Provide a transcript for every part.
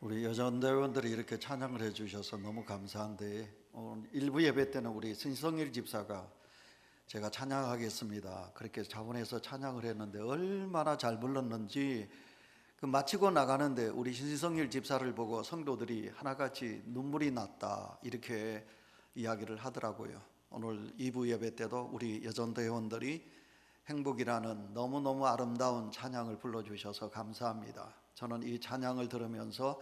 우리 여전대원들이 이렇게 찬양을 해주셔서 너무 감사한데 오늘 일부 예배 때는 우리 신성일 집사가 제가 찬양하겠습니다. 그렇게 자원해서 찬양을 했는데 얼마나 잘 불렀는지 그 마치고 나가는데 우리 신성일 집사를 보고 성도들이 하나같이 눈물이 났다 이렇게 이야기를 하더라고요. 오늘 2부 예배 때도 우리 여전대원들이 행복이라는 너무너무 아름다운 찬양을 불러주셔서 감사합니다. 저는 이 찬양을 들으면서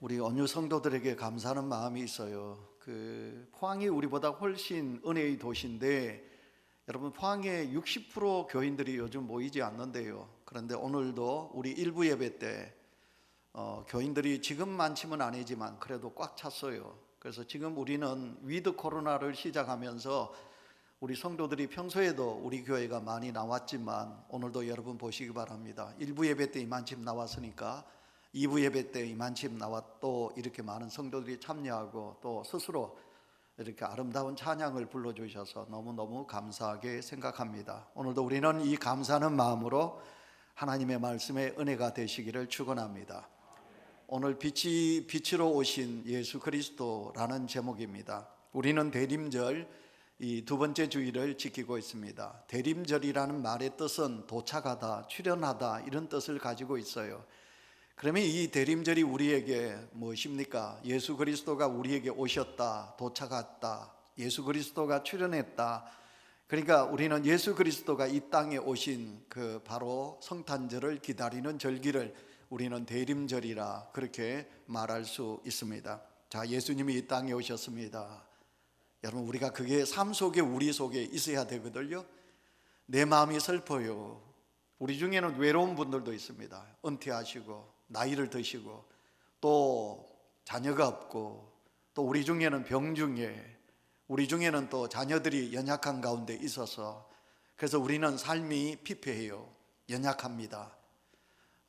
우리 언유 성도들에게 감사하는 마음이 있어요. 그 포항이 우리보다 훨씬 은혜의 도시인데 여러분 포항에 60% 교인들이 요즘 모이지 않는데요. 그런데 오늘도 우리 일부 예배 때 어, 교인들이 지금만치면 아니지만 그래도 꽉 찼어요. 그래서 지금 우리는 위드 코로나를 시작하면서 우리 성도들이 평소에도 우리 교회가 많이 나왔지만 오늘도 여러분 보시기 바랍니다. 일부 예배 때 이만큼 나왔으니까 2부 예배 때 이만큼 나와 또 이렇게 많은 성도들이 참여하고 또 스스로 이렇게 아름다운 찬양을 불러주셔서 너무너무 감사하게 생각합니다. 오늘도 우리는 이 감사하는 마음으로 하나님의 말씀에 은혜가 되시기를 축원합니다. 오늘 빛이 빛으로 오신 예수 그리스도라는 제목입니다. 우리는 대림절 이 두 번째 주일을 지키고 있습니다. 대림절이라는 말의 뜻은 도착하다, 출현하다 이런 뜻을 가지고 있어요. 그러면 이 대림절이 우리에게 무엇입니까? 예수 그리스도가 우리에게 오셨다, 도착했다, 예수 그리스도가 출현했다. 그러니까 우리는 예수 그리스도가 이 땅에 오신 그 바로 성탄절을 기다리는 절기를 우리는 대림절이라 그렇게 말할 수 있습니다. 자, 예수님이 이 땅에 오셨습니다. 여러분 우리가 그게 삶 속에 우리 속에 있어야 되거든요. 내 마음이 슬퍼요. 우리 중에는 외로운 분들도 있습니다. 은퇴하시고 나이를 드시고 또 자녀가 없고 또 우리 중에는 병 중에 우리 중에는 또 자녀들이 연약한 가운데 있어서 그래서 우리는 삶이 피폐해요. 연약합니다.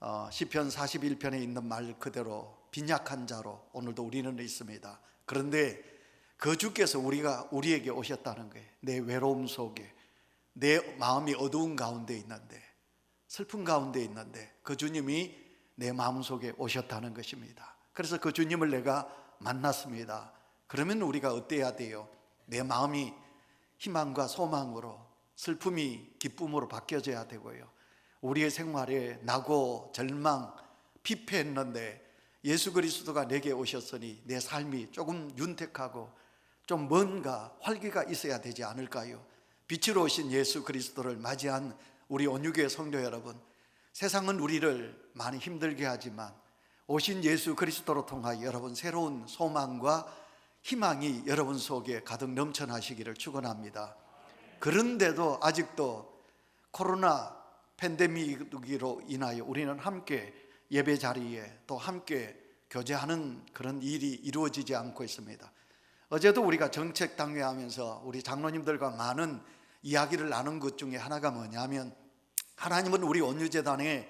어, 시편 41편에 있는 말 그대로 빈약한 자로 오늘도 우리는 있습니다. 그런데 그 주께서 우리가 우리에게 오셨다는 거예요. 내 외로움 속에 내 마음이 어두운 가운데 있는데 슬픈 가운데 있는데 그 주님이 내 마음 속에 오셨다는 것입니다. 그래서 그 주님을 내가 만났습니다. 그러면 우리가 어때야 돼요? 내 마음이 희망과 소망으로 슬픔이 기쁨으로 바뀌어져야 되고요. 우리의 생활에 나고 절망, 피폐했는데 예수 그리스도가 내게 오셨으니 내 삶이 조금 윤택하고 좀 뭔가 활기가 있어야 되지 않을까요? 빛으로 오신 예수 그리스도를 맞이한 우리 온유교회 성도 여러분, 세상은 우리를 많이 힘들게 하지만 오신 예수 그리스도로 통하여 여러분 새로운 소망과 희망이 여러분 속에 가득 넘쳐나시기를 축원합니다. 그런데도 아직도 코로나 팬데믹으로 인하여 우리는 함께 예배 자리에 또 함께 교제하는 그런 일이 이루어지지 않고 있습니다. 어제도 우리가 정책 당회하면서 우리 장로님들과 많은 이야기를 나눈 것 중에 하나가 뭐냐면 하나님은 우리 온유재단에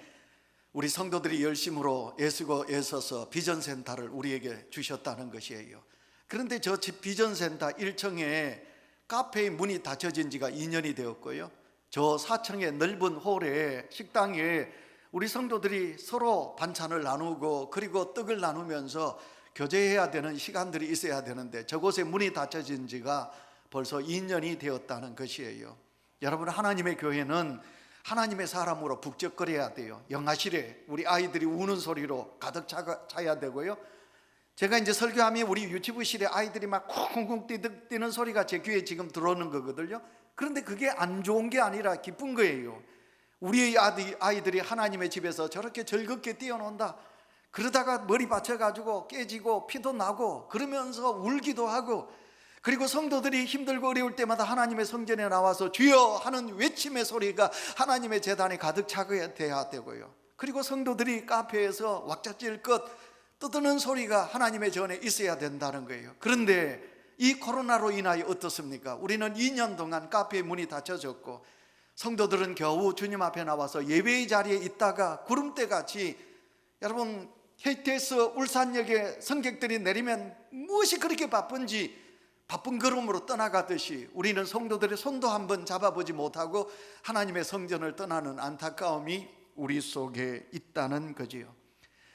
우리 성도들이 열심으로 애쓰고 애써서 비전센터를 우리에게 주셨다는 것이에요. 그런데 저 비전센터 1층에 카페의 문이 닫혀진 지가 2년이 되었고요. 저 4층의 넓은 홀에 식당에 우리 성도들이 서로 반찬을 나누고 그리고 떡을 나누면서 교제해야 되는 시간들이 있어야 되는데 저곳에 문이 닫혀진 지가 벌써 2년이 되었다는 것이에요. 여러분 하나님의 교회는 하나님의 사람으로 북적거려야 돼요. 영화실에 우리 아이들이 우는 소리로 가득 차, 차야 되고요. 제가 이제 설교하면 우리 유치부실에 아이들이 막 쿵쿵 뛰는 소리가 제 귀에 지금 들어오는 거거든요. 그런데 그게 안 좋은 게 아니라 기쁜 거예요. 우리의 아이들이 하나님의 집에서 저렇게 즐겁게 뛰어논다. 그러다가 머리 받쳐가지고 깨지고 피도 나고 그러면서 울기도 하고 그리고 성도들이 힘들고 어려울 때마다 하나님의 성전에 나와서 주여 하는 외침의 소리가 하나님의 재단에 가득 차게 돼야 되고요. 그리고 성도들이 카페에서 왁자질 것 떠드는 소리가 하나님의 전에 있어야 된다는 거예요. 그런데 이 코로나로 인하여 어떻습니까? 우리는 2년 동안 카페의 문이 닫혀졌고 성도들은 겨우 주님 앞에 나와서 예배의 자리에 있다가 구름대 같이 여러분 KTS 울산역에 승객들이 내리면 무엇이 그렇게 바쁜지 바쁜 걸음으로 떠나가듯이 우리는 성도들의 손도 한번 잡아보지 못하고 하나님의 성전을 떠나는 안타까움이 우리 속에 있다는 거지요.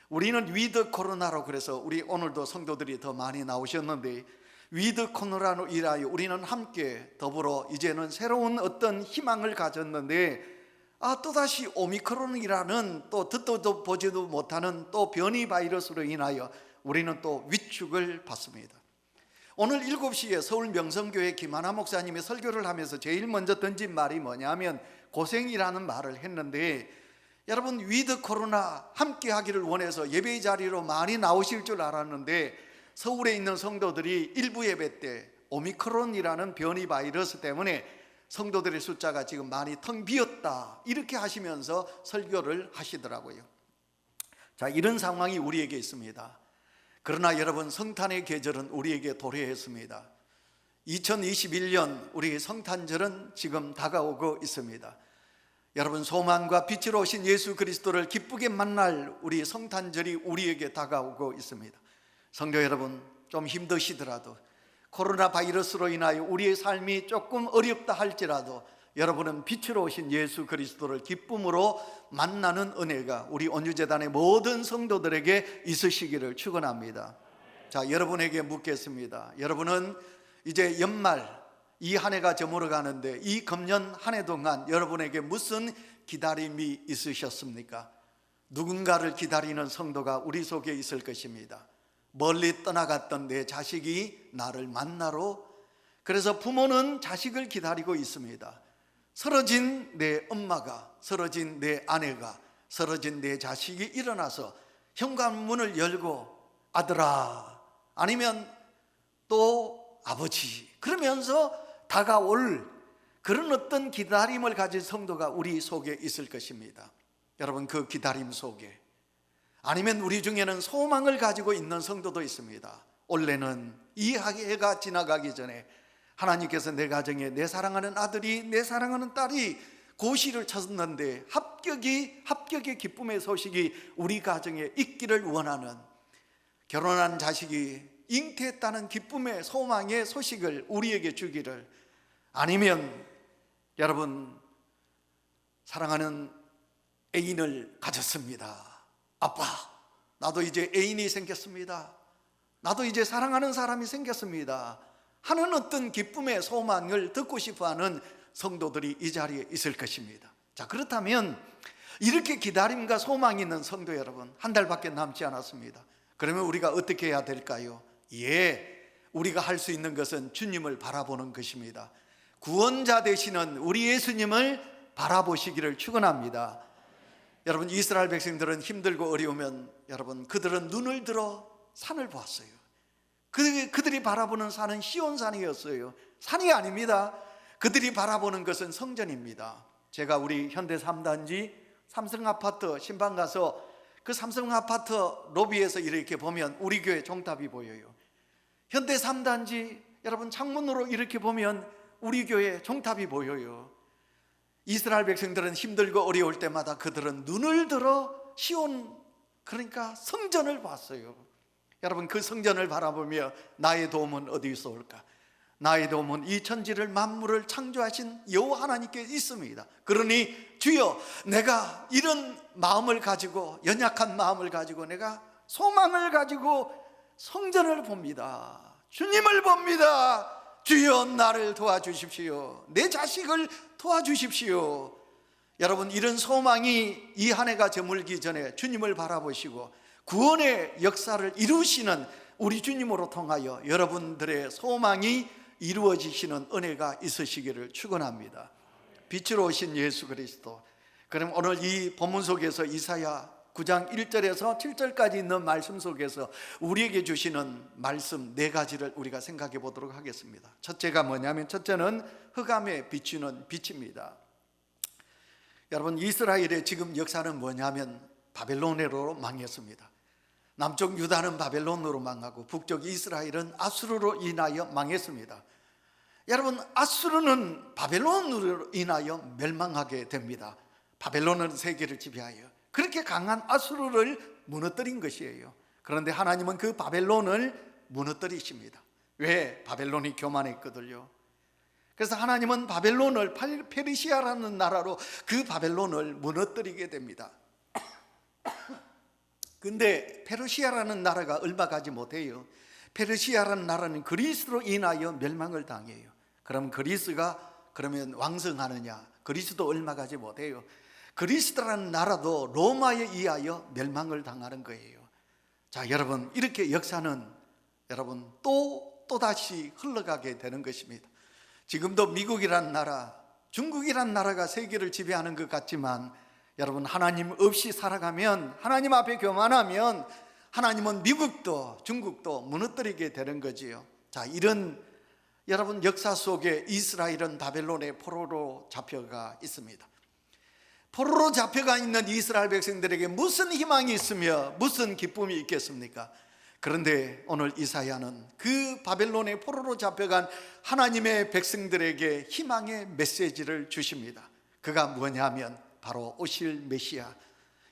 우리는 위드 코로나로 그래서 우리 오늘도 성도들이 더 많이 나오셨는데 위드 코로나로 인하여 우리는 함께 더불어 이제는 새로운 어떤 희망을 가졌는데 아 또다시 오미크론이라는 또 듣도 보지도 못하는 또 변이 바이러스로 인하여 우리는 또 위축을 받습니다. 오늘 7시에 서울 명성교회 김하나 목사님이 설교를 하면서 제일 먼저 던진 말이 뭐냐면 고생이라는 말을 했는데 여러분 위드 코로나 함께 하기를 원해서 예배 자리로 많이 나오실 줄 알았는데 서울에 있는 성도들이 일부 예배 때 오미크론이라는 변이 바이러스 때문에 성도들의 숫자가 지금 많이 텅 비었다 이렇게 하시면서 설교를 하시더라고요. 자 이런 상황이 우리에게 있습니다. 그러나 여러분 성탄의 계절은 우리에게 도래했습니다. 2021년 우리 성탄절은 지금 다가오고 있습니다. 여러분 소망과 빛으로 오신 예수 그리스도를 기쁘게 만날 우리 성탄절이 우리에게 다가오고 있습니다. 성도 여러분 좀 힘드시더라도 코로나 바이러스로 인하여 우리의 삶이 조금 어렵다 할지라도 여러분은 빛으로 오신 예수 그리스도를 기쁨으로 만나는 은혜가 우리 온유재단의 모든 성도들에게 있으시기를 축원합니다. 자, 여러분에게 묻겠습니다. 여러분은 이제 연말 이 한 해가 저물어 가는데 이 금년 한 해 동안 여러분에게 무슨 기다림이 있으셨습니까? 누군가를 기다리는 성도가 우리 속에 있을 것입니다. 멀리 떠나갔던 내 자식이 나를 만나러 그래서 부모는 자식을 기다리고 있습니다. 쓰러진 내 엄마가, 쓰러진 내 아내가, 쓰러진 내 자식이 일어나서 현관문을 열고 아들아, 아니면 또 아버지, 그러면서 다가올 그런 어떤 기다림을 가진 성도가 우리 속에 있을 것입니다. 여러분, 그 기다림 속에 아니면 우리 중에는 소망을 가지고 있는 성도도 있습니다. 올해는 이 해가 지나가기 전에 하나님께서 내 가정에 내 사랑하는 아들이 내 사랑하는 딸이 고시를 쳤는데 합격이 합격의 기쁨의 소식이 우리 가정에 있기를 원하는 결혼한 자식이 잉태했다는 기쁨의 소망의 소식을 우리에게 주기를 아니면 여러분 사랑하는 애인을 가졌습니다. 아빠, 나도 이제 애인이 생겼습니다. 나도 이제 사랑하는 사람이 생겼습니다. 하는 어떤 기쁨의 소망을 듣고 싶어 하는 성도들이 이 자리에 있을 것입니다. 자, 그렇다면 이렇게 기다림과 소망이 있는 성도 여러분, 한 달밖에 남지 않았습니다. 그러면 우리가 어떻게 해야 될까요? 예, 우리가 할 수 있는 것은 주님을 바라보는 것입니다. 구원자 되시는 우리 예수님을 바라보시기를 축원합니다. 여러분 이스라엘 백성들은 힘들고 어려우면 여러분 그들은 눈을 들어 산을 보았어요. 그, 그들이 바라보는 산은 시온산이었어요. 산이 아닙니다. 그들이 바라보는 것은 성전입니다. 제가 우리 현대 3단지 삼성 아파트 신방 가서 그 삼성 아파트 로비에서 이렇게 보면 우리 교회 종탑이 보여요. 현대 3단지 여러분 창문으로 이렇게 보면 우리 교회 종탑이 보여요. 이스라엘 백성들은 힘들고 어려울 때마다 그들은 눈을 들어 시온 그러니까 성전을 봤어요. 여러분 그 성전을 바라보며 나의 도움은 어디서 올까? 나의 도움은 이 천지를 만물을 창조하신 여호와 하나님께 있습니다. 그러니 주여 내가 이런 마음을 가지고 연약한 마음을 가지고 내가 소망을 가지고 성전을 봅니다. 주님을 봅니다. 주여 나를 도와주십시오. 내 자식을 도와주십시오. 여러분 이런 소망이 이 한 해가 저물기 전에 주님을 바라보시고 구원의 역사를 이루시는 우리 주님으로 통하여 여러분들의 소망이 이루어지시는 은혜가 있으시기를 축원합니다. 빛으로 오신 예수 그리스도. 그럼 오늘 이 본문 속에서 이사야 9장 1절에서 7절까지 있는 말씀 속에서 우리에게 주시는 말씀 네 가지를 우리가 생각해 보도록 하겠습니다. 첫째가 뭐냐면 첫째는 흑암에 비추는 빛입니다. 여러분 이스라엘의 지금 역사는 뭐냐면 바벨론으로 망했습니다. 남쪽 유다는 바벨론으로 망하고 북쪽 이스라엘은 아수르로 인하여 망했습니다. 여러분 아수르는 바벨론으로 인하여 멸망하게 됩니다. 바벨론은 세계를 지배하여 그렇게 강한 아수르를 무너뜨린 것이에요. 그런데 하나님은 그 바벨론을 무너뜨리십니다. 왜? 바벨론이 교만했거든요. 그래서 하나님은 바벨론을 페르시아라는 나라로 그 바벨론을 무너뜨리게 됩니다. 근데 페르시아라는 나라가 얼마 가지 못해요. 페르시아라는 나라는 그리스로 인하여 멸망을 당해요. 그럼 그리스가 그러면 왕성하느냐? 그리스도 얼마 가지 못해요. 그리스도라는 나라도 로마에 의하여 멸망을 당하는 거예요. 자, 여러분 이렇게 역사는 여러분 또 또다시 흘러가게 되는 것입니다. 지금도 미국이란 나라, 중국이란 나라가 세계를 지배하는 것 같지만 여러분 하나님 없이 살아가면 하나님 앞에 교만하면 하나님은 미국도 중국도 무너뜨리게 되는 거지요. 자, 이런 여러분 역사 속에 이스라엘은 바벨론의 포로로 잡혀가 있습니다. 포로로 잡혀가 있는 이스라엘 백성들에게 무슨 희망이 있으며 무슨 기쁨이 있겠습니까? 그런데 오늘 이사야는 그 바벨론의 포로로 잡혀간 하나님의 백성들에게 희망의 메시지를 주십니다. 그가 뭐냐면 바로 오실 메시아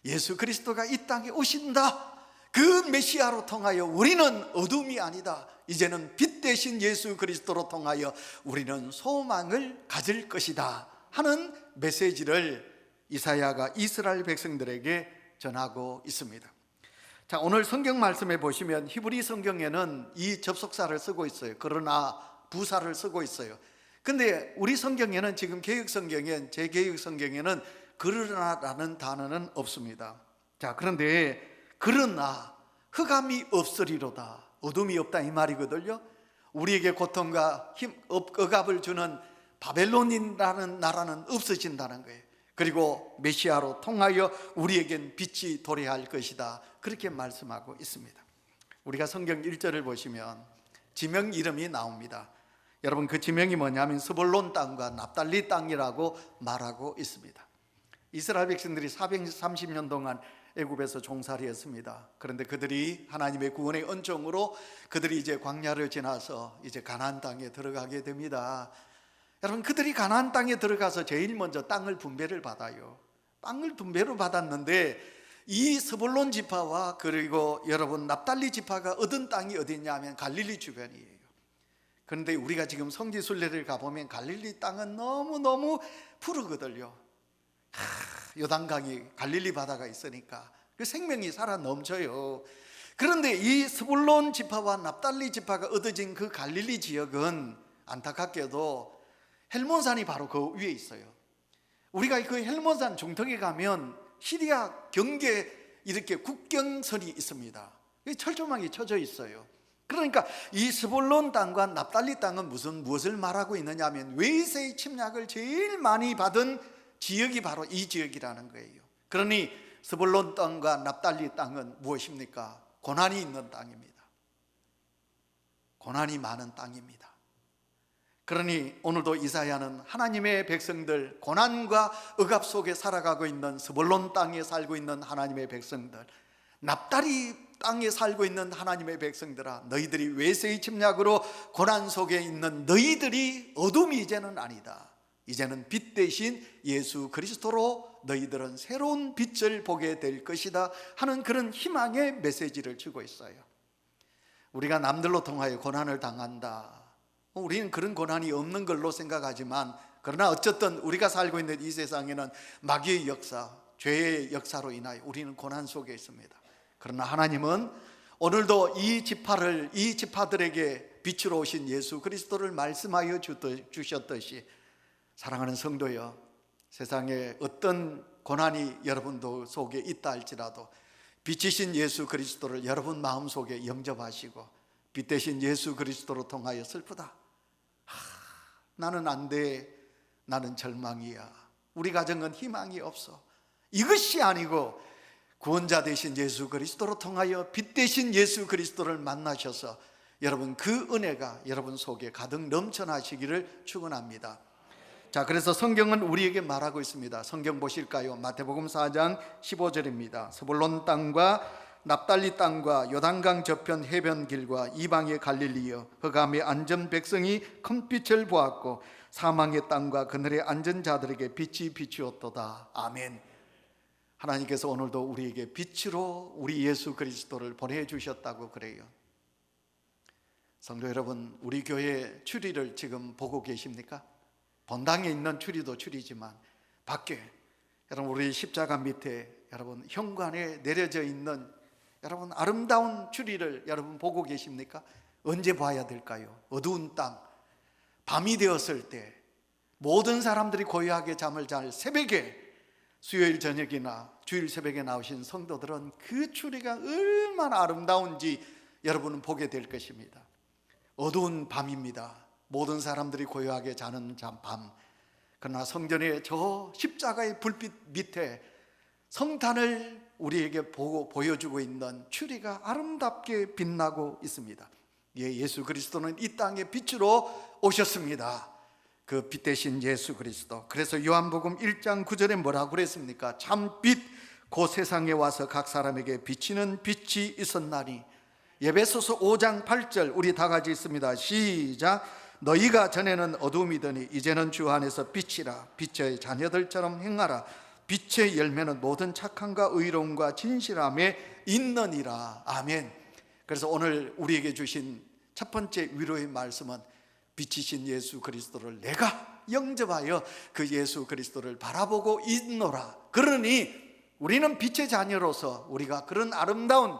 예수 그리스도가 이 땅에 오신다. 그 메시아로 통하여 우리는 어둠이 아니다. 이제는 빛 대신 예수 그리스도로 통하여 우리는 소망을 가질 것이다. 하는 메시지를 이사야가 이스라엘 백성들에게 전하고 있습니다. 자, 오늘 성경 말씀에 보시면 히브리 성경에는 이 접속사를 쓰고 있어요. 그러나 부사를 쓰고 있어요. 근데 우리 성경에는 지금 개혁 성경엔 제 개혁 성경에는 그러나라는 단어는 없습니다. 자, 그런데 그러나 흑암이 없으리로다. 어둠이 없다 이 말이거든요. 우리에게 고통과 힘, 업- 억압을 주는 바벨론이라는 나라는 없어진다는 거예요. 그리고 메시아로 통하여 우리에겐 빛이 도래할 것이다. 그렇게 말씀하고 있습니다. 우리가 성경 1절을 보시면 지명 이름이 나옵니다. 여러분 그 지명이 뭐냐면 스볼론 땅과 납달리 땅이라고 말하고 있습니다. 이스라엘 백성들이 430년 동안 애굽에서 종살이 했습니다. 그런데 그들이 하나님의 구원의 은총으로 그들이 이제 광야를 지나서 이제 가나안 땅에 들어가게 됩니다. 여러분 그들이 가나안 땅에 들어가서 제일 먼저 땅을 분배를 받아요. 땅을 분배로 받았는데 이 스불론 지파와 그리고 여러분 납달리 지파가 얻은 땅이 어디냐면 갈릴리 주변이에요. 그런데 우리가 지금 성지 순례를 가보면 갈릴리 땅은 너무 너무 푸르거든요. 하, 요단강이 갈릴리 바다가 있으니까 그 생명이 살아 넘쳐요. 그런데 이 스불론 지파와 납달리 지파가 얻어진 그 갈릴리 지역은 안타깝게도 헬몬산이 바로 그 위에 있어요. 우리가 그 헬몬산 중턱에 가면 시리아 경계 이렇게 국경선이 있습니다. 이 철조망이 쳐져 있어요. 그러니까 이 스볼론 땅과 납달리 땅은 무슨 무엇을 말하고 있느냐면 외세의 침략을 제일 많이 받은 지역이 바로 이 지역이라는 거예요. 그러니 스볼론 땅과 납달리 땅은 무엇입니까? 고난이 있는 땅입니다. 고난이 많은 땅입니다. 그러니 오늘도 이사야는 하나님의 백성들 고난과 억압 속에 살아가고 있는 스볼론 땅에 살고 있는 하나님의 백성들 납달이 땅에 살고 있는 하나님의 백성들아 너희들이 외세의 침략으로 고난 속에 있는 너희들이 어둠이 이제는 아니다. 이제는 빛 대신 예수 그리스도로 너희들은 새로운 빛을 보게 될 것이다 하는 그런 희망의 메시지를 주고 있어요. 우리가 남들로 통하여 고난을 당한다 우리는 그런 고난이 없는 걸로 생각하지만 그러나 어쨌든 우리가 살고 있는 이 세상에는 마귀의 역사, 죄의 역사로 인하여 우리는 고난 속에 있습니다. 그러나 하나님은 오늘도 이 지파를 이 지파들에게 빛으로 오신 예수 그리스도를 말씀하여 주셨듯이 사랑하는 성도여 세상에 어떤 고난이 여러분도 속에 있다 할지라도 빛이신 예수 그리스도를 여러분 마음 속에 영접하시고 빛 대신 예수 그리스도로 통하여 슬프다. 하, 나는 안 돼. 나는 절망이야. 우리 가정은 희망이 없어. 이것이 아니고 구원자 되신 예수 그리스도로 통하여 빛 대신 예수 그리스도를 만나셔서 여러분 그 은혜가 여러분 속에 가득 넘쳐나시기를 축원합니다. 자, 그래서 성경은 우리에게 말하고 있습니다. 성경 보실까요? 마태복음 4장 15절입니다. 스불론 땅과 납달리 땅과 요단강 저편 해변 길과 이방의 갈릴리여 흑암의 안전 백성이 큰 빛을 보았고 사망의 땅과 그늘의 안전 자들에게 빛이 비추었도다. 아멘. 하나님께서 오늘도 우리에게 빛으로 우리 예수 그리스도를 보내 주셨다고 그래요. 성도 여러분, 우리 교회 추리를 지금 보고 계십니까? 본당에 있는 추리도 추리지만 밖에 여러분 우리 십자가 밑에 여러분 현관에 내려져 있는 여러분 아름다운 추리를 여러분 보고 계십니까? 언제 봐야 될까요? 어두운 땅 밤이 되었을 때 모든 사람들이 고요하게 잠을 잘 새벽에 수요일 저녁이나 주일 새벽에 나오신 성도들은 그 추리가 얼마나 아름다운지 여러분은 보게 될 것입니다. 어두운 밤입니다. 모든 사람들이 고요하게 자는 잠 밤. 그러나 성전의 저 십자가의 불빛 밑에 성탄을 우리에게 보고 보여주고 있는 추리가 아름답게 빛나고 있습니다. 예, 예수 그리스도는 이 땅의 빛으로 오셨습니다. 그 빛 대신 예수 그리스도. 그래서 요한복음 1장 9절에 뭐라고 그랬습니까? 참 빛 그 세상에 와서 각 사람에게 비치는 빛이 있었나니. 예배소서 5장 8절 우리 다 같이 있습니다. 시작. 너희가 전에는 어둠이더니 이제는 주 안에서 빛이라 빛의 자녀들처럼 행하라. 빛의 열매는 모든 착함과 의로움과 진실함에 있느니라. 아멘. 그래서 오늘 우리에게 주신 첫 번째 위로의 말씀은 빛이신 예수 그리스도를 내가 영접하여 그 예수 그리스도를 바라보고 있노라. 그러니 우리는 빛의 자녀로서 우리가 그런 아름다운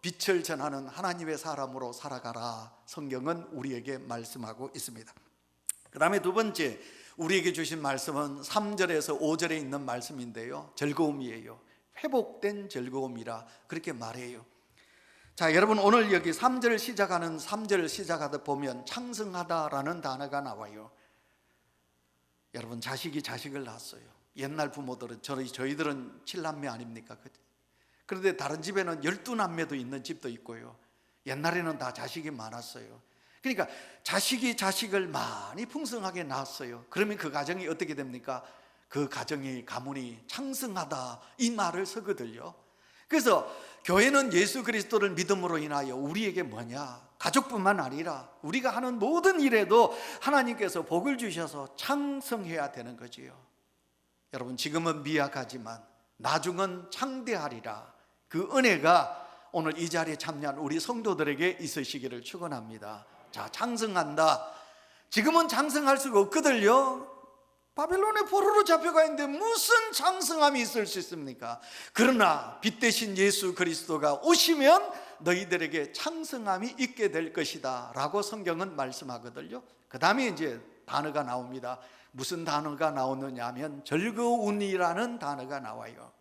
빛을 전하는 하나님의 사람으로 살아가라. 성경은 우리에게 말씀하고 있습니다. 그 다음에 두 번째, 우리에게 주신 말씀은 3절에서 5절에 있는 말씀인데요. 즐거움이에요. 회복된 즐거움이라 그렇게 말해요. 자, 여러분 오늘 여기 3절 시작하는 3절 시작하다 보면 창성하다라는 단어가 나와요. 여러분 자식이 자식을 낳았어요. 옛날 부모들은 저희 저희들은 칠남매 아닙니까? 그- 그런데 다른 집에는 열두 남매도 있는 집도 있고요. 옛날에는 다 자식이 많았어요. 그러니까 자식이 자식을 많이 풍성하게 낳았어요. 그러면 그 가정이 어떻게 됩니까? 그 가정이 가문이 창성하다 이 말을 쓰거든요. 그래서 교회는 예수 그리스도를 믿음으로 인하여 우리에게 뭐냐? 가족뿐만 아니라 우리가 하는 모든 일에도 하나님께서 복을 주셔서 창성해야 되는 거지요. 여러분 지금은 미약하지만 나중은 창대하리라. 그 은혜가 오늘 이 자리에 참여한 우리 성도들에게 있으시기를 축원합니다. 자, 창성한다. 지금은 창성할 수가 없거든요. 바벨론의 포로로 잡혀가 있는데 무슨 창성함이 있을 수 있습니까? 그러나 빛 대신 예수 그리스도가 오시면 너희들에게 창성함이 있게 될 것이다 라고 성경은 말씀하거든요 그 다음에 이제 단어가 나옵니다 무슨 단어가 나오느냐 하면 즐거운이라는 단어가 나와요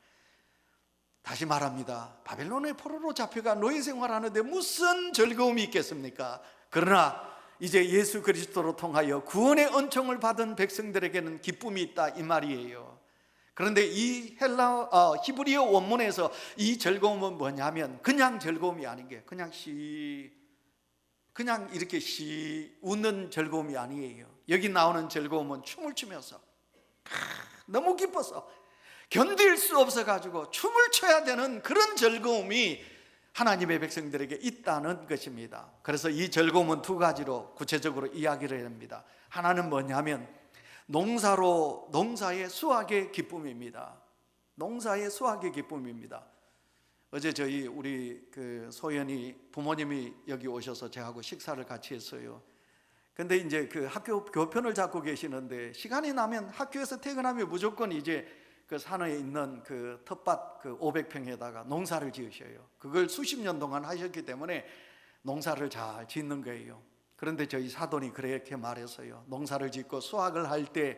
다시 말합니다 바벨론의 포로로 잡혀가 노예 생활하는데 무슨 즐거움이 있겠습니까? 그러나 이제 예수 그리스도로 통하여 구원의 은총을 받은 백성들에게는 기쁨이 있다 이 말이에요. 그런데 이 헬라 어, 히브리어 원문에서 이 즐거움은 뭐냐면 그냥 즐거움이 아닌 게 그냥 시 그냥 이렇게 시 웃는 즐거움이 아니에요. 여기 나오는 즐거움은 춤을 추면서 아, 너무 기뻐서 견딜 수 없어 가지고 춤을 춰야 되는 그런 즐거움이 하나님의 백성들에게 있다는 것입니다. 그래서 이 즐거움은 두 가지로 구체적으로 이야기를 합니다. 하나는 뭐냐면 농사로 농사의 수확의 기쁨입니다. 농사의 수확의 기쁨입니다. 어제 저희 우리 그 소연이 부모님이 여기 오셔서 저하고 식사를 같이 했어요. 근데 이제 그 학교 교편을 잡고 계시는데 시간이 나면 학교에서 퇴근하면 무조건 이제 그 산에 있는 그 텃밭 그 500평에다가 농사를 지으셔요. 그걸 수십 년 동안 하셨기 때문에 농사를 잘 짓는 거예요. 그런데 저희 사돈이 그렇게 말했어요. 농사를 짓고 수확을 할 때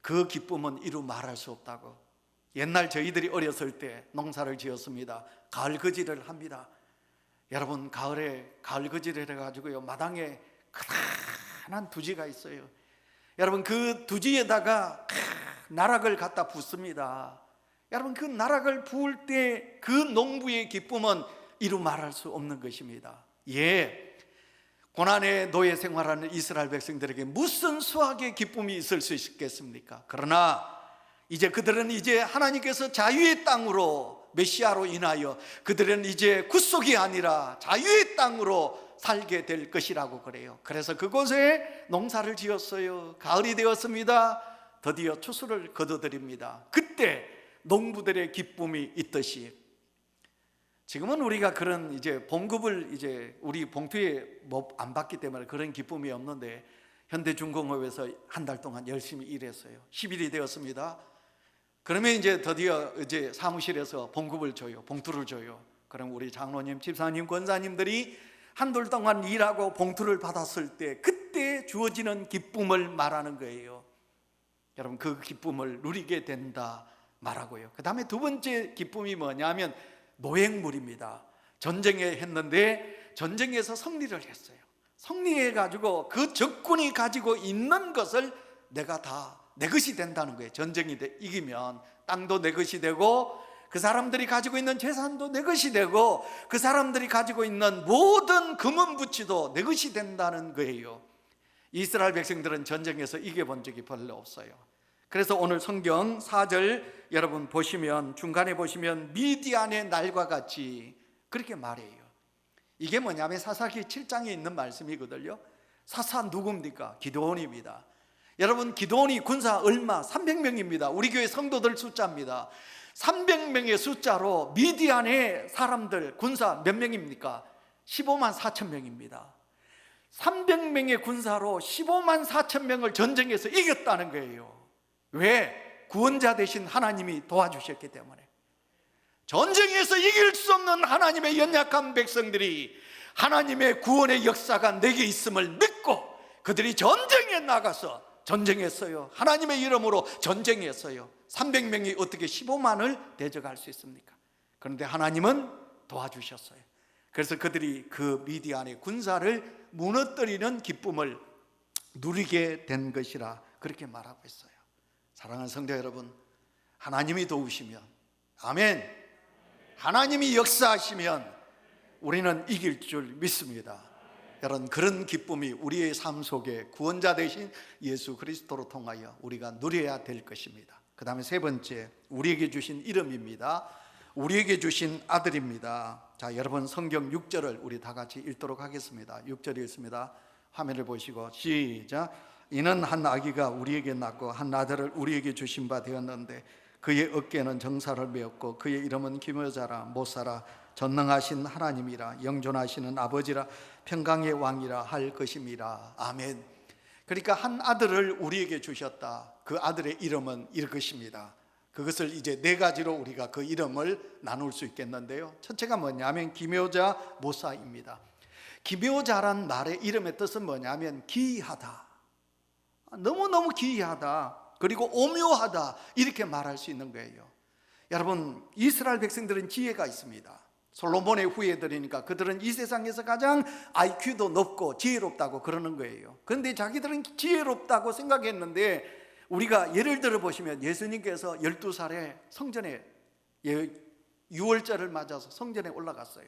그 기쁨은 이루 말할 수 없다고. 옛날 저희들이 어렸을 때 농사를 지었습니다. 가을 거지를 합니다. 여러분 가을에 가을 거지를 해가지고요 마당에 크다란 두지가 있어요. 여러분 그 두지에다가 나락을 갖다 붓습니다. 여러분 그 나락을 부을 때 그 농부의 기쁨은 이루 말할 수 없는 것입니다. 예. 고난의 노예 생활하는 이스라엘 백성들에게 무슨 수학의 기쁨이 있을 수 있겠습니까? 그러나 이제 그들은 이제 하나님께서 자유의 땅으로 메시아로 인하여 그들은 이제 굿속이 아니라 자유의 땅으로 살게 될 것이라고 그래요. 그래서 그곳에 농사를 지었어요. 가을이 되었습니다. 드디어 추수를 거둬들입니다. 그때 농부들의 기쁨이 있듯이 지금은 우리가 그런 이제 봉급을 이제 우리 봉투에 뭐안 받기 때문에 그런 기쁨이 없는데 현대중공업에서 한 달 동안 열심히 일했어요. 10일이 되었습니다. 그러면 이제 드디어 이제 사무실에서 봉급을 줘요. 봉투를 줘요. 그럼 우리 장로님, 집사님, 권사님들이 한 돌 동안 일하고 봉투를 받았을 때 그때 주어지는 기쁨을 말하는 거예요. 여러분 그 기쁨을 누리게 된다 말하고요. 그 다음에 두 번째 기쁨이 뭐냐면 노획물입니다. 전쟁에 했는데 전쟁에서 승리를 했어요. 승리해 가지고 그 적군이 가지고 있는 것을 내가 다 내 것이 된다는 거예요. 전쟁이 돼- 이기면 땅도 내 것이 되고 그 사람들이 가지고 있는 재산도 내 것이 되고 그 사람들이 가지고 있는 모든 금은 부치도 내 것이 된다는 거예요. 이스라엘 백성들은 전쟁에서 이겨본 적이 별로 없어요. 그래서 오늘 성경 4절 여러분 보시면 중간에 보시면 미디안의 날과 같이 그렇게 말해요. 이게 뭐냐면 사사기 7장에 있는 말씀이거든요. 사사 누굽니까? 기도원입니다. 여러분 기도원이 군사 얼마? 300명입니다. 우리 교회 성도들 숫자입니다. 300명의 숫자로 미디안의 사람들 군사 몇 명입니까? 15만 4천 명입니다. 300명의 군사로 15만 4천 명을 전쟁에서 이겼다는 거예요. 왜? 구원자 되신 하나님이 도와주셨기 때문에. 전쟁에서 이길 수 없는 하나님의 연약한 백성들이 하나님의 구원의 역사가 내게 있음을 믿고 그들이 전쟁에 나가서 전쟁했어요. 하나님의 이름으로 전쟁했어요. 300명이 어떻게 15만을 대적할 수 있습니까? 그런데 하나님은 도와주셨어요. 그래서 그들이 그 미디안의 군사를 무너뜨리는 기쁨을 누리게 된 것이라 그렇게 말하고 있어요. 사랑하는 성도 여러분, 하나님이 도우시면 아멘. 하나님이 역사하시면 우리는 이길 줄 믿습니다. 여러분 그런 기쁨이 우리의 삶 속에 구원자 되신 예수 그리스도로 통하여 우리가 누려야 될 것입니다. 그 다음에 세 번째 우리에게 주신 이름입니다. 우리에게 주신 아들입니다. 자 여러분 성경 6절을 우리 다 같이 읽도록 하겠습니다. 6절 읽습니다. 화면을 보시고 시작. 이는 한 아기가 우리에게 낳고 한 아들을 우리에게 주신 바 되었는데 그의 어깨는 정사를 메었고 그의 이름은 기묘자라 못사라 전능하신 하나님이라 영존하시는 아버지라 평강의 왕이라 할 것임이라 아멘. 그러니까 한 아들을 우리에게 주셨다. 그 아들의 이름은 이것입니다. 그것을 이제 네 가지로 우리가 그 이름을 나눌 수 있겠는데요. 첫째가 뭐냐면 기묘자 모사입니다. 기묘자란 말의 이름의 뜻은 뭐냐면 기이하다. 너무너무 기이하다. 그리고 오묘하다. 이렇게 말할 수 있는 거예요. 여러분, 이스라엘 백성들은 지혜가 있습니다. 솔로몬의 후예들이니까 그들은 이 세상에서 가장 IQ도 높고 지혜롭다고 그러는 거예요. 그런데 자기들은 지혜롭다고 생각했는데 우리가 예를 들어 보시면 예수님께서 12살에 성전에 6월절을 맞아서 성전에 올라갔어요.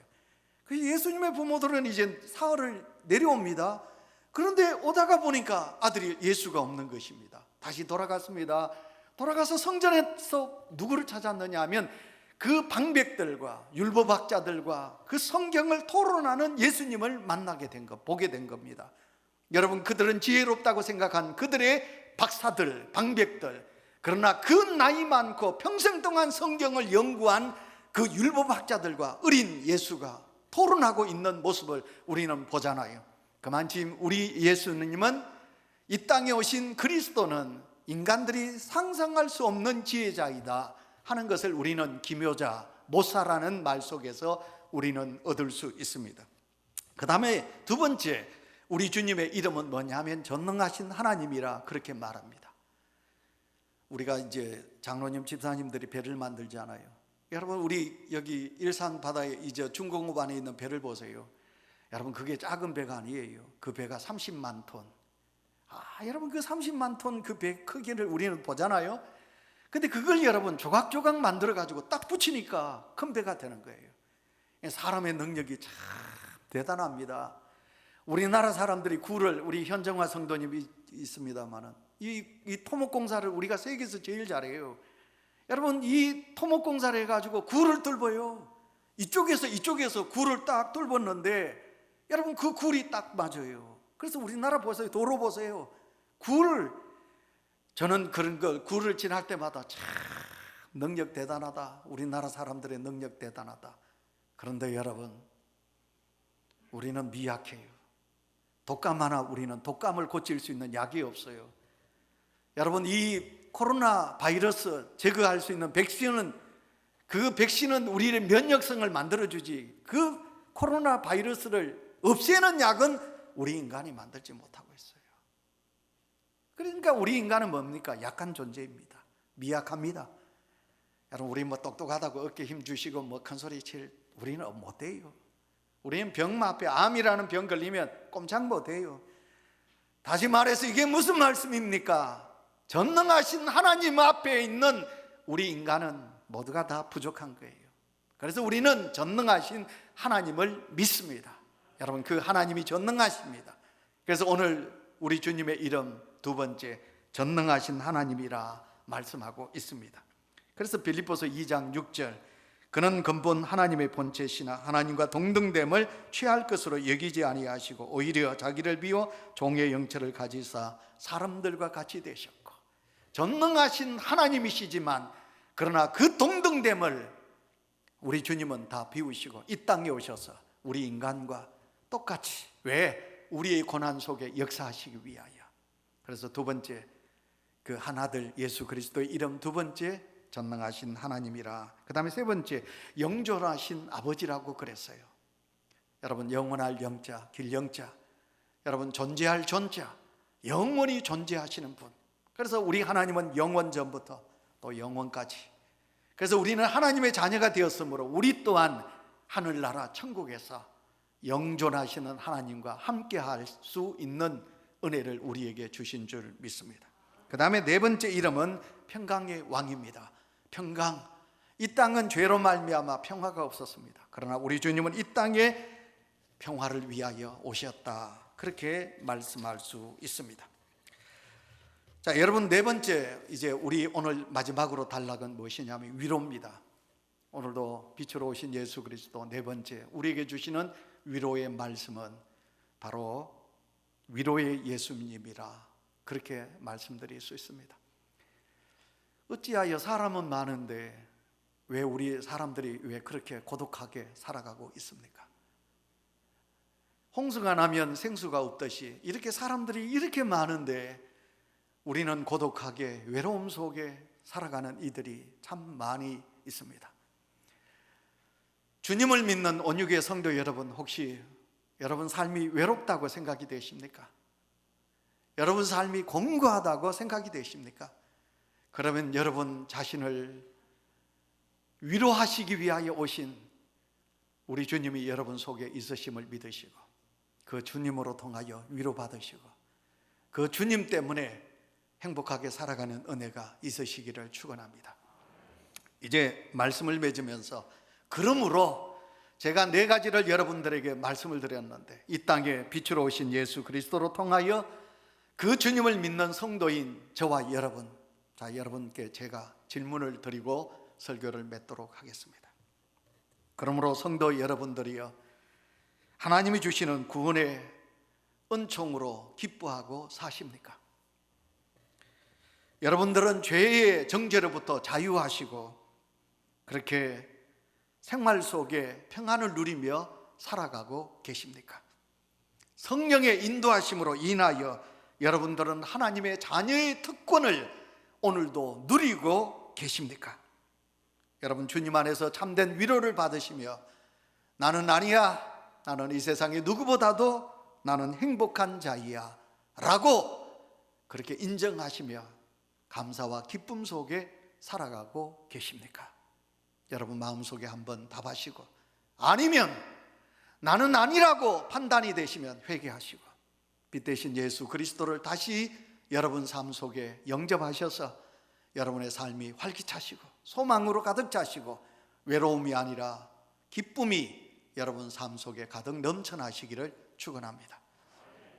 그 예수님의 부모들은 이제 사흘을 내려옵니다. 그런데 오다가 보니까 아들이 예수가 없는 것입니다. 다시 돌아갔습니다. 돌아가서 성전에서 누구를 찾았느냐 하면 그 방백들과 율법학자들과 그 성경을 토론하는 예수님을 만나게 된 것, 보게 된 겁니다. 여러분, 그들은 지혜롭다고 생각한 그들의 박사들, 방백들, 그러나 그 나이 많고 평생 동안 성경을 연구한 그 율법학자들과 어린 예수가 토론하고 있는 모습을 우리는 보잖아요. 그만큼 우리 예수님은 이 땅에 오신 그리스도는 인간들이 상상할 수 없는 지혜자이다 하는 것을 우리는 기묘자, 모사라는 말 속에서 우리는 얻을 수 있습니다. 그 다음에 두 번째, 우리 주님의 이름은 뭐냐면 전능하신 하나님이라 그렇게 말합니다. 우리가 이제 장로님, 집사님들이 배를 만들잖아요. 여러분, 우리 여기 일산 바다에 이제 중공업 안에 있는 배를 보세요. 여러분, 그게 작은 배가 아니에요. 그 배가 30만 톤. 아, 여러분, 그 30만 톤 그 배 크기를 우리는 보잖아요. 근데 그걸 여러분 조각조각 만들어 가지고 딱 붙이니까 큰 배가 되는 거예요. 사람의 능력이 참 대단합니다. 우리나라 사람들이 굴을 우리 현정화 성도님이 있습니다만은 이, 이 토목공사를 우리가 세계에서 제일 잘해요. 여러분 이 토목공사를 해가지고 굴을 뚫어요. 이쪽에서 이쪽에서 굴을 딱 뚫었는데 여러분 그 굴이 딱 맞아요. 그래서 우리나라 보세요. 도로 보세요. 굴 저는 그런 걸 굴을 지날 때마다 참 능력 대단하다. 우리나라 사람들의 능력 대단하다. 그런데 여러분, 우리는 미약해요. 독감 하나 우리는 독감을 고칠 수 있는 약이 없어요. 여러분, 이 코로나 바이러스 제거할 수 있는 백신은 그 백신은 우리의 면역성을 만들어주지 그 코로나 바이러스를 없애는 약은 우리 인간이 만들지 못하고 있어요. 그러니까 우리 인간은 뭡니까? 약한 존재입니다. 미약합니다. 여러분 우리 뭐 똑똑하다고 어깨 힘 주시고 뭐 큰 소리 칠 우리는 못 돼요. 우리는 병 앞에 암이라는 병 걸리면 꼼짝 못 해요. 다시 말해서 이게 무슨 말씀입니까? 전능하신 하나님 앞에 있는 우리 인간은 모두가 다 부족한 거예요. 그래서 우리는 전능하신 하나님을 믿습니다. 여러분 그 하나님이 전능하십니다. 그래서 오늘 우리 주님의 이름 두 번째 전능하신 하나님이라 말씀하고 있습니다. 그래서 빌립보서 2장 6절 그는 근본 하나님의 본체시나 하나님과 동등됨을 취할 것으로 여기지 아니하시고 오히려 자기를 비워 종의 영체를 가지사 사람들과 같이 되셨고 전능하신 하나님이시지만 그러나 그 동등됨을 우리 주님은 다 비우시고 이 땅에 오셔서 우리 인간과 똑같이 왜 우리의 고난 속에 역사하시기 위하여 그래서 두 번째 그 하나들 예수 그리스도의 이름 두 번째 전능하신 하나님이라. 그 다음에 세 번째 영존하신 아버지라고 그랬어요. 여러분 영원할 영자 길 영자. 여러분 존재할 존자 영원히 존재하시는 분. 그래서 우리 하나님은 영원 전부터 또 영원까지. 그래서 우리는 하나님의 자녀가 되었으므로 우리 또한 하늘나라 천국에서 영존하시는 하나님과 함께 할 수 있는 은혜를 우리에게 주신 줄 믿습니다. 그 다음에 네 번째 이름은 평강의 왕입니다. 평강. 이 땅은 죄로 말미암아 평화가 없었습니다. 그러나 우리 주님은 이 땅에 평화를 위하여 오셨다. 그렇게 말씀할 수 있습니다. 자, 여러분 네 번째 이제 우리 오늘 마지막으로 단락은 무엇이냐면 위로입니다. 오늘도 빛으로 오신 예수 그리스도 네 번째 우리에게 주시는 위로의 말씀은 바로 위로의 예수님이라 그렇게 말씀드릴 수 있습니다. 어찌하여 사람은 많은데 왜 우리 사람들이 왜 그렇게 고독하게 살아가고 있습니까? 홍수가 나면 생수가 없듯이 이렇게 사람들이 이렇게 많은데 우리는 고독하게 외로움 속에 살아가는 이들이 참 많이 있습니다. 주님을 믿는 온유의 성도 여러분 혹시 여러분 삶이 외롭다고 생각이 되십니까? 여러분 삶이 공고하다고 생각이 되십니까? 그러면 여러분 자신을 위로하시기 위하여 오신 우리 주님이 여러분 속에 있으심을 믿으시고 그 주님으로 통하여 위로받으시고 그 주님 때문에 행복하게 살아가는 은혜가 있으시기를 축원합니다. 이제 말씀을 맺으면서 그러므로 제가 네 가지를 여러분들에게 말씀을 드렸는데 이 땅에 빛으로 오신 예수 그리스도로 통하여 그 주님을 믿는 성도인 저와 여러분 자 여러분께 제가 질문을 드리고 설교를 맺도록 하겠습니다. 그러므로 성도 여러분들이여 하나님이 주시는 구원의 은총으로 기뻐하고 사십니까? 여러분들은 죄의 정죄로부터 자유하시고 그렇게 생활 속에 평안을 누리며 살아가고 계십니까? 성령의 인도하심으로 인하여 여러분들은 하나님의 자녀의 특권을 오늘도 누리고 계십니까? 여러분 주님 안에서 참된 위로를 받으시며 나는 아니야. 나는 이 세상에 누구보다도 나는 행복한 자이야. 라고 그렇게 인정하시며 감사와 기쁨 속에 살아가고 계십니까? 여러분 마음속에 한번 답하시고 아니면 나는 아니라고 판단이 되시면 회개하시고 빛 대신 예수 그리스도를 다시 여러분 삶 속에 영접하셔서 여러분의 삶이 활기차시고 소망으로 가득 차시고 외로움이 아니라 기쁨이 여러분 삶 속에 가득 넘쳐나시기를 축원합니다.